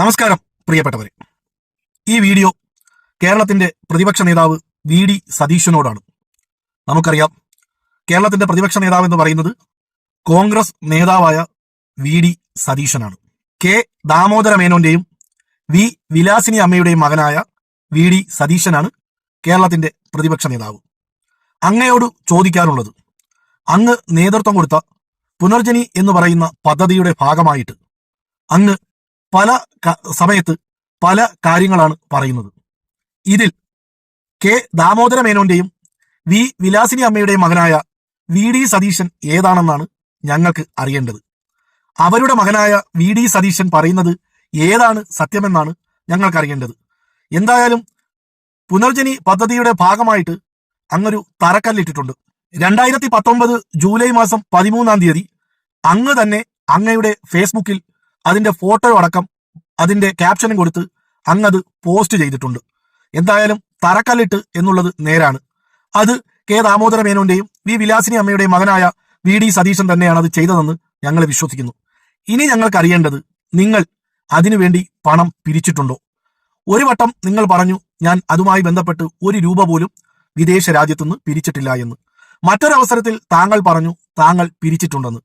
നമസ്കാരം പ്രിയപ്പെട്ടവരെ. ഈ വീഡിയോ കേരളത്തിന്റെ പ്രതിപക്ഷ നേതാവ് വി ഡി സതീശനോടാണ്. നമുക്കറിയാം കേരളത്തിന്റെ പ്രതിപക്ഷ നേതാവ് എന്ന് പറയുന്നത് കോൺഗ്രസ് നേതാവായ വി ഡി സതീശനാണ്. കെ ദാമോദര മേനോന്റെയും വി വിലാസിനി അമ്മയുടെയും മകനായ വി ഡി സതീശനാണ് കേരളത്തിന്റെ പ്രതിപക്ഷ നേതാവ്. അങ്ങയോട് ചോദിക്കാനുള്ളത് അങ്ങ് നേതൃത്വം കൊടുത്ത പുനർജനി എന്ന് പറയുന്ന പദ്ധതിയുടെ ഭാഗമായിട്ട് അങ്ങ് പല സമയത്ത് പല കാര്യങ്ങളാണ് പറയുന്നത്. ഇതിൽ കെ ദാമോദര മേനോന്റെയും വി വിലാസിനി അമ്മയുടെയും മകനായ വി ഡി സതീശൻ ഏതാണെന്നാണ് ഞങ്ങൾക്ക് അറിയേണ്ടത്. അവരുടെ മകനായ വി ഡി സതീശൻ പറയുന്നത് ഏതാണ് സത്യമെന്നാണ് ഞങ്ങൾക്ക് അറിയേണ്ടത്. എന്തായാലും പുനർജനി പദ്ധതിയുടെ ഭാഗമായിട്ട് അങ്ങൊരു തറക്കല്ലിട്ടിട്ടുണ്ട്. രണ്ടായിരത്തി പത്തൊമ്പത് ജൂലൈ മാസം പതിമൂന്നാം തീയതി അങ്ങ് തന്നെ അങ്ങയുടെ ഫേസ്ബുക്കിൽ അതിന്റെ ഫോട്ടോ അടക്കം അതിന്റെ ക്യാപ്ഷനും കൊടുത്ത് അങ്ങത് പോസ്റ്റ് ചെയ്തിട്ടുണ്ട്. എന്തായാലും തറക്കല്ലിട്ട് എന്നുള്ളത് നേരാണ്. അത് കെ ദാമോദര മേനോന്റെയും വി വിലാസിനി അമ്മയുടെയും മകനായ വി ഡി സതീശൻ തന്നെയാണ് അത് ചെയ്തതെന്ന് ഞങ്ങൾ വിശ്വസിക്കുന്നു. ഇനി ഞങ്ങൾക്ക് അറിയേണ്ടത് നിങ്ങൾ അതിനുവേണ്ടി പണം പിരിച്ചിട്ടുണ്ടോ? ഒരു വട്ടം നിങ്ങൾ പറഞ്ഞു ഞാൻ അതുമായി ബന്ധപ്പെട്ട് ഒരു രൂപ പോലും വിദേശ രാജ്യത്തുനിന്ന് പിരിച്ചിട്ടില്ല എന്ന്. മറ്റൊരവസരത്തിൽ താങ്കൾ പറഞ്ഞു താങ്കൾ പിരിച്ചിട്ടുണ്ടെന്ന്.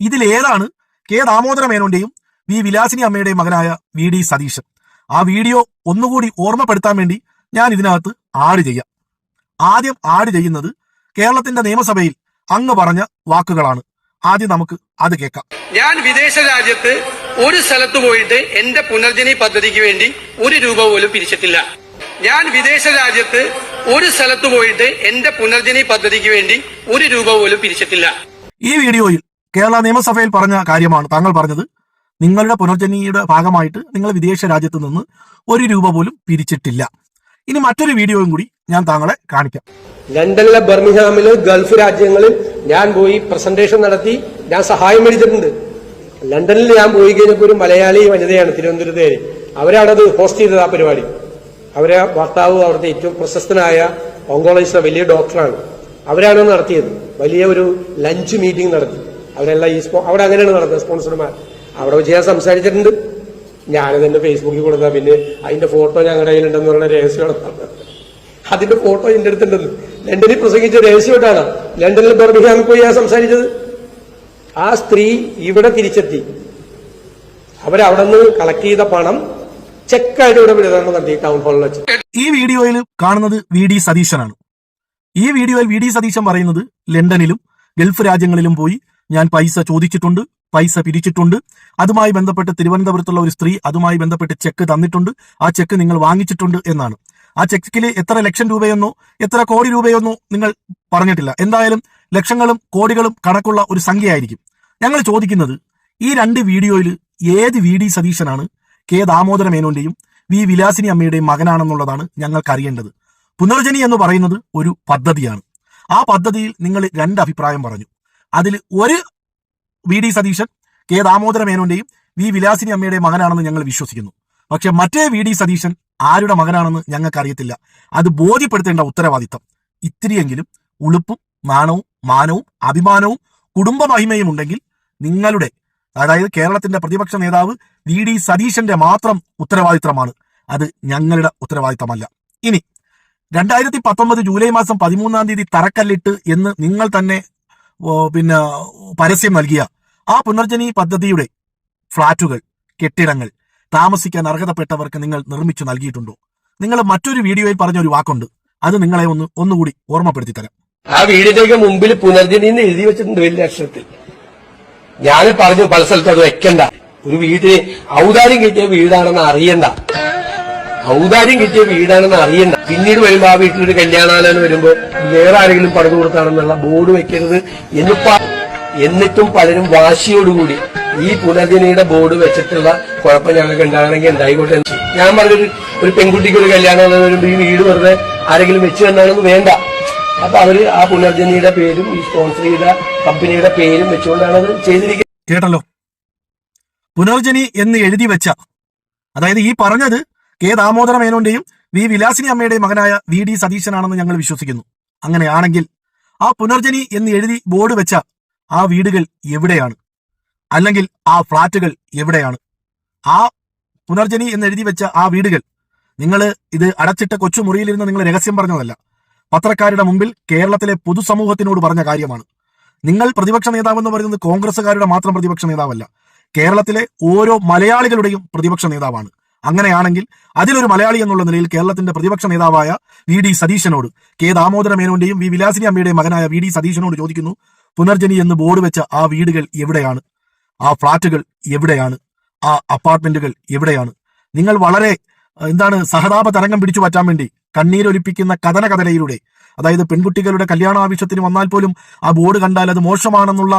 ഇതിലേതാണ് കെ ദാമോദര മേനോന്റെയും വി വിലാസിനി അമ്മയുടെ മകനായ വി ഡി സതീശൻ. ആ വീഡിയോ ഒന്നുകൂടി ഓർമ്മപ്പെടുത്താൻ വേണ്ടി ഞാൻ ഇതിനകത്ത് ആഡ് ചെയ്യാം. ആദ്യം ആഡ് ചെയ്യുന്നത് കേരളത്തിന്റെ നിയമസഭയിൽ അങ്ങ് പറഞ്ഞ വാക്കുകളാണ്. ആദ്യം നമുക്ക് അത് കേൾക്കാം. ഞാൻ വിദേശ രാജ്യത്ത് ഒരു സ്ഥലത്ത് പോയിട്ട് എന്റെ പുനർജനി പദ്ധതിക്ക് വേണ്ടി ഒരു രൂപ പോലും പിരിച്ചിട്ടില്ല. ഞാൻ വിദേശ രാജ്യത്ത് ഒരു സ്ഥലത്ത് പോയിട്ട് എന്റെ പുനർജനി പദ്ധതിക്ക് വേണ്ടി ഒരു രൂപ പോലും പിരിച്ചിട്ടില്ല. ഈ വീഡിയോയിൽ കേരള നിയമസഭയിൽ പറഞ്ഞ കാര്യമാണ് താങ്കൾ പറഞ്ഞത്. നിങ്ങളുടെ പുനർജനിയുടെ ഭാഗമായിട്ട് നിങ്ങൾ വിദേശ രാജ്യത്ത് നിന്ന് ഒരു രൂപ പോലും പിരിച്ചിട്ടില്ല. ഇനി മറ്റൊരു വീഡിയോയും കൂടി ഞാൻ താങ്കളെ കാണിക്കാം. ലണ്ടനിലെ ബർമിഹാമിൽ ഗൾഫ് രാജ്യങ്ങളിൽ ഞാൻ പോയി പ്രസന്റേഷൻ നടത്തി ഞാൻ സഹായം മേടിച്ചിട്ടുണ്ട്. ലണ്ടനിൽ ഞാൻ പോയി കഴിഞ്ഞപ്പോൾ ഒരു മലയാളി വനിതയാണ് തിരുവനന്തപുരത്തേര് അത് ഹോസ്റ്റ് ചെയ്തത് ആ പരിപാടി. അവരെ ഭർത്താവ് അവിടുത്തെ ഏറ്റവും പ്രശസ്തനായ ഓങ്കോളജിസ്റ്റ് വലിയ ഡോക്ടറാണ് അവരാണ് നടത്തിയത്. വലിയ ഒരു ലഞ്ച് മീറ്റിംഗ് നടത്തി. അവരെല്ലാം ഈ അവിടെ അങ്ങനെയാണ് നടന്നത് സ്പോൺസർമാർ അവിടെ വെച്ച് ഞാൻ സംസാരിച്ചിട്ടുണ്ട്. ഞാനത് എന്റെ ഫേസ്ബുക്കിൽ കൊടുക്കാം പിന്നെ അതിന്റെ ഫോട്ടോ ഞങ്ങളുടെ കയ്യിലുണ്ടെന്ന് പറയുന്ന രഹസ്യമാണ് അതിന്റെ ഫോട്ടോ എന്റെ അടുത്തുണ്ടെന്ന് ലണ്ടനിൽ പ്രസംഗിച്ച രഹസ്യമായിട്ടാണ് ലണ്ടനിൽ ബർമിഹാമിൽ പോയി ഞാൻ സംസാരിച്ചത്. ആ സ്ത്രീ ഇവിടെ തിരിച്ചെത്തി. അവരവിടെ നിന്ന് കളക്ട് ചെയ്ത പണം ഇവിടെ ടൗൺ ഹാളിൽ ഈ വീഡിയോയിൽ കാണുന്നത് വി ഡി സതീശനാണ്. ഈ വീഡിയോയിൽ വി ഡി സതീശൻ പറയുന്നത് ലണ്ടനിലും ഗൾഫ് രാജ്യങ്ങളിലും പോയി ഞാൻ പൈസ ചോദിച്ചിട്ടുണ്ട്. പൈസ പിരിച്ചിട്ടുണ്ട്. അതുമായി ബന്ധപ്പെട്ട് തിരുവനന്തപുരത്തുള്ള ഒരു സ്ത്രീ അതുമായി ബന്ധപ്പെട്ട് ചെക്ക് തന്നിട്ടുണ്ട്. ആ ചെക്ക് നിങ്ങൾ വാങ്ങിച്ചിട്ടുണ്ട് എന്നാണ്. ആ ചെക്കിൽ എത്ര ലക്ഷം രൂപയെന്നോ എത്ര കോടി രൂപയെന്നോ നിങ്ങൾ പറഞ്ഞിട്ടില്ല. എന്തായാലും ലക്ഷങ്ങളും കോടികളും കണക്കുള്ള ഒരു സംഖ്യയായിരിക്കും. ഞങ്ങൾ ചോദിക്കുന്നത് ഈ രണ്ട് വീഡിയോയിൽ ഏത് വി ഡി സതീശനാണ്? കെ ദാമോദര മേനോന്റെയും വി വിലാസിനി അമ്മയുടെയും മകനാണെന്നുള്ളതാണ് ഞങ്ങൾക്ക് അറിയേണ്ടത്. പുനർജനി എന്ന് പറയുന്നത് ഒരു പദ്ധതിയാണ്. ആ പദ്ധതിയിൽ നിങ്ങൾ രണ്ട് അഭിപ്രായം പറഞ്ഞു. അതിൽ ഒരു V D Satheesan K Damodara മേനോന്റെയും V Vilasini അമ്മയുടെയും മകനാണെന്ന് ഞങ്ങൾ വിശ്വസിക്കുന്നു. പക്ഷെ മറ്റേ വി ഡി സതീശൻ ആരുടെ മകനാണെന്ന് ഞങ്ങൾക്ക് അറിയത്തില്ല അത് ബോധ്യപ്പെടുത്തേണ്ട ഉത്തരവാദിത്തം. ഇത്തിരിയെങ്കിലും ഉളുപ്പും നാണവും മാനവും അഭിമാനവും കുടുംബ മഹിമയും ഉണ്ടെങ്കിൽ നിങ്ങളുടെ അതായത് കേരളത്തിന്റെ പ്രതിപക്ഷ നേതാവ് വി ഡി സതീശന്റെ മാത്രം ഉത്തരവാദിത്തമാണ്. അത് ഞങ്ങളുടെ ഉത്തരവാദിത്തമല്ല. ഇനി രണ്ടായിരത്തി പത്തൊമ്പത് ജൂലൈ മാസം പതിമൂന്നാം തീയതി തറക്കല്ലിട്ട് എന്ന് നിങ്ങൾ തന്നെ പിന്നെ പരസ്യം നൽകിയ ആ പുനർജനി പദ്ധതിയുടെ ഫ്ളാറ്റുകൾ കെട്ടിടങ്ങൾ താമസിക്കാൻ അർഹതപ്പെട്ടവർക്ക് നിങ്ങൾ നിർമ്മിച്ചു നൽകിയിട്ടുണ്ടോ? നിങ്ങൾ മറ്റൊരു വീഡിയോയിൽ പറഞ്ഞ ഒരു വാക്കുണ്ട്. അത് നിങ്ങളെ ഒന്ന് ഒന്നുകൂടി ഓർമ്മപ്പെടുത്തി തരാം ആ വീടിന്റെയൊക്കെ മുമ്പിൽ പുനർജനി എന്ന് എഴുതി വെച്ചിട്ടുണ്ട് വലിയ അക്ഷരത്തിൽ. ഞാൻ പറഞ്ഞു പല സ്ഥലത്തും അത് വെക്കണ്ട. ഒരു വീട്ടിന് ഔദാര്യം കിട്ടിയ വീടാണെന്ന് അറിയണ്ട. ഔദാര്യം കിട്ടിയ വീടാണെന്ന് അറിയണ്ട. പിന്നീട് വരുമ്പോ ആ വീട്ടിലൊരു കല്യാണാലോചന വരുമ്പോ വേറെ ആരെങ്കിലും പടുത്തു കൊടുത്താണെന്നുള്ള ബോർഡ് വെക്കരുത് എന്നിപ്പ എന്നിട്ടും പലരും വാശിയോടുകൂടി ഈ പുനർജനിയുടെ ബോർഡ് വെച്ചിട്ടുള്ള കുഴപ്പം ഞങ്ങൾക്ക് ഉണ്ടാകണമെങ്കിൽ എന്തായിക്കോട്ടെ. ഞാൻ പറഞ്ഞൊരു ഒരു പെൺകുട്ടിക്ക് ഒരു കല്യാണം വരുമ്പോ ഈ വീട് വെറുതെ ആരെങ്കിലും വെച്ച് തന്നാണെന്ന് വേണ്ട. അപ്പൊ അവർ ആ പുനർജനിയുടെ പേരും ഈ സ്പോൺസർ ചെയ്ത കമ്പനിയുടെ പേരും വെച്ചുകൊണ്ടാണ് അത് ചെയ്തിരിക്കുന്നത്. കേട്ടല്ലോ. പുനർജനി എന്ന് എഴുതി വെച്ച അതായത് ഈ പറഞ്ഞത് കെ ദാമോദര മേനോന്റെയും വി വിലാസിനി അമ്മയുടെയും മകനായ വി ഡി സതീശനാണെന്ന് ഞങ്ങൾ വിശ്വസിക്കുന്നു. അങ്ങനെയാണെങ്കിൽ ആ പുനർജനി എന്ന് എഴുതി ബോർഡ് വെച്ച ആ വീടുകൾ എവിടെയാണ്? അല്ലെങ്കിൽ ആ ഫ്ളാറ്റുകൾ എവിടെയാണ്? ആ പുനർജനി എന്ന് എഴുതി വെച്ച ആ വീടുകൾ നിങ്ങൾ ഇത് അടച്ചിട്ട കൊച്ചുമുറിയിലിരുന്ന് നിങ്ങൾ രഹസ്യം പറഞ്ഞതല്ല. പത്രക്കാരുടെ മുമ്പിൽ കേരളത്തിലെ പൊതുസമൂഹത്തിനോട് പറഞ്ഞ കാര്യമാണ്. നിങ്ങൾ പ്രതിപക്ഷ നേതാവെന്ന് പറയുന്നത് കോൺഗ്രസ്സുകാരുടെ മാത്രം പ്രതിപക്ഷ നേതാവല്ല. കേരളത്തിലെ ഓരോ മലയാളികളുടെയും പ്രതിപക്ഷ നേതാവാണ്. അങ്ങനെയാണെങ്കിൽ അതിലൊരു മലയാളി എന്നുള്ള നിലയിൽ കേരളത്തിന്റെ പ്രതിപക്ഷ നേതാവായ വി ഡി സതീശനോട് കെ ദാമോദര മേനോന്റെയും വി വിലാസിനി അമ്മയുടെയും മകനായ വി ഡി സതീശനോട് ചോദിക്കുന്നു പുനർജനി എന്ന് ബോർഡ് വെച്ച ആ വീടുകൾ എവിടെയാണ്? ആ ഫ്ളാറ്റുകൾ എവിടെയാണ്? ആ അപ്പാർട്ട്മെന്റുകൾ എവിടെയാണ്? നിങ്ങൾ വളരെ എന്താണ് സഹതാപ തരംഗം പിടിച്ചു പറ്റാൻ വേണ്ടി കണ്ണീരൊലിപ്പിക്കുന്ന കഥന കഥനയിലൂടെ അതായത് പെൺകുട്ടികളുടെ കല്യാണ ആവശ്യത്തിന് വന്നാൽ പോലും ആ ബോർഡ് കണ്ടാൽ അത് മോശമാണെന്നുള്ള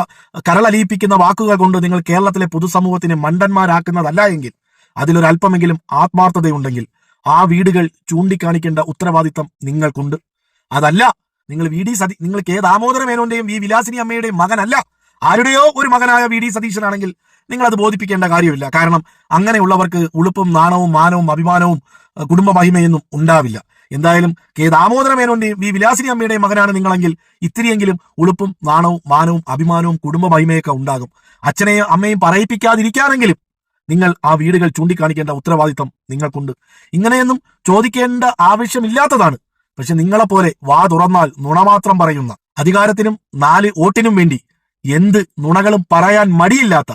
കരളലിയിപ്പിക്കുന്ന വാക്കുകൾ കൊണ്ട് നിങ്ങൾ കേരളത്തിലെ പൊതുസമൂഹത്തിന് മണ്ടന്മാരാക്കുന്നതല്ല എങ്കിൽ അതിലൊരല്പമെങ്കിലും ആത്മാർത്ഥതയുണ്ടെങ്കിൽ ആ വീടുകൾ ചൂണ്ടിക്കാണിക്കേണ്ട ഉത്തരവാദിത്തം നിങ്ങൾക്കുണ്ട്. അതല്ല നിങ്ങൾ വി ഡി സതി നിങ്ങൾ കെ ദാമോദര മേനോന്റെയും വി വിലാസിനി അമ്മയുടെയും മകനല്ല. ആരുടെയോ ഒരു മകനായ വി ഡി സതീശനാണെങ്കിൽ നിങ്ങൾ അത് ബോധിപ്പിക്കേണ്ട കാര്യമില്ല. കാരണം അങ്ങനെയുള്ളവർക്ക് ഉളുപ്പും നാണവും മാനവും അഭിമാനവും കുടുംബ മഹിമയൊന്നും ഉണ്ടാവില്ല. എന്തായാലും കെ ദാമോദര മേനോന്റെയും വി വിലാസിനി അമ്മയുടെയും മകനാണ് നിങ്ങളെങ്കിൽ ഇത്തിരിയെങ്കിലും ഉളുപ്പും നാണവും മാനവും അഭിമാനവും കുടുംബ മഹിമയൊക്കെ ഉണ്ടാകും. അച്ഛനെയും അമ്മയും പറയിപ്പിക്കാതിരിക്കാനെങ്കിലും നിങ്ങൾ ആ വീടുകൾ ചൂണ്ടിക്കാണിക്കേണ്ട ഉത്തരവാദിത്തം നിങ്ങൾക്കുണ്ട്. ഇങ്ങനെയൊന്നും ചോദിക്കേണ്ട ആവശ്യമില്ലാത്തതാണ്. പക്ഷെ നിങ്ങളെപ്പോലെ വാ തുറന്നാൽ നുണ മാത്രം പറയുന്ന അധികാരത്തിനും നാല് വോട്ടിനും വേണ്ടി എന്ത് നുണകളും പറയാൻ മടിയില്ലാത്ത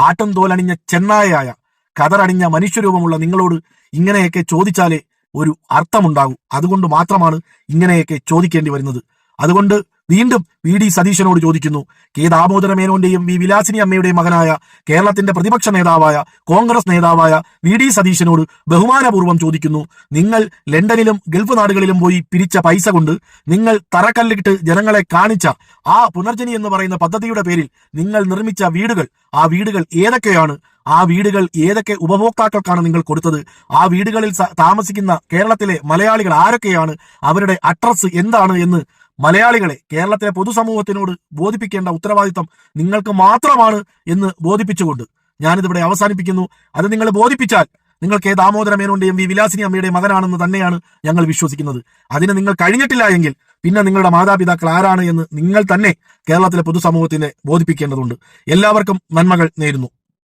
ആട്ടം തോലണിഞ്ഞ ചെന്നായയായ കതറണിഞ്ഞ മനുഷ്യരൂപമുള്ള നിങ്ങളോട് ഇങ്ങനെയൊക്കെ ചോദിച്ചാലേ ഒരു അർത്ഥമുണ്ടാകൂ. അതുകൊണ്ട് മാത്രമാണ് ഇങ്ങനെയൊക്കെ ചോദിക്കേണ്ടി വരുന്നത്. അതുകൊണ്ട് വീണ്ടും വി ഡി സതീശനോട് ചോദിക്കുന്നു. കെ ദാമോദര മേനോന്റെയും വി വിലാസിനി അമ്മയുടെയും മകനായ കേരളത്തിന്റെ പ്രതിപക്ഷ നേതാവായ കോൺഗ്രസ് നേതാവായ വി ഡി സതീശനോട് ബഹുമാനപൂർവം ചോദിക്കുന്നു. നിങ്ങൾ ലണ്ടനിലും ഗൾഫ് നാടുകളിലും പോയി പിരിച്ച പൈസ കൊണ്ട് നിങ്ങൾ തറക്കല്ലിട്ട് ജനങ്ങളെ കാണിച്ച ആ പുനർജനി എന്ന് പറയുന്ന പദ്ധതിയുടെ പേരിൽ നിങ്ങൾ നിർമ്മിച്ച വീടുകൾ ആ വീടുകൾ ഏതൊക്കെയാണ്? ആ വീടുകൾ ഏതൊക്കെ ഉപഭോക്താക്കൾക്കാണ് നിങ്ങൾ കൊടുത്തത്? ആ വീടുകളിൽ താമസിക്കുന്ന കേരളത്തിലെ മലയാളികൾ ആരൊക്കെയാണ്? അവരുടെ അഡ്രസ് എന്താണ് എന്ന് മലയാളികളെ കേരളത്തിലെ പൊതുസമൂഹത്തിനോട് ബോധിപ്പിക്കേണ്ട ഉത്തരവാദിത്തം നിങ്ങൾക്ക് മാത്രമാണ് എന്ന് ബോധിപ്പിച്ചുകൊണ്ട് ഞാനിതിവിടെ അവസാനിപ്പിക്കുന്നു. അത് നിങ്ങൾ ബോധിപ്പിച്ചാൽ നിങ്ങൾക്ക് ദാമോദര മേനോന്റെയും വി വിലാസിനി അമ്മയുടെ മകനാണെന്ന് തന്നെയാണ് ഞങ്ങൾ വിശ്വസിക്കുന്നത്. അതിന് നിങ്ങൾ കഴിഞ്ഞിട്ടില്ല എങ്കിൽ പിന്നെ നിങ്ങളുടെ മാതാപിതാക്കൾ ആരാണ് എന്ന് നിങ്ങൾ തന്നെ കേരളത്തിലെ പൊതുസമൂഹത്തിനെ ബോധിപ്പിക്കേണ്ടതുണ്ട്. എല്ലാവർക്കും നന്മകൾ നേരുന്നു.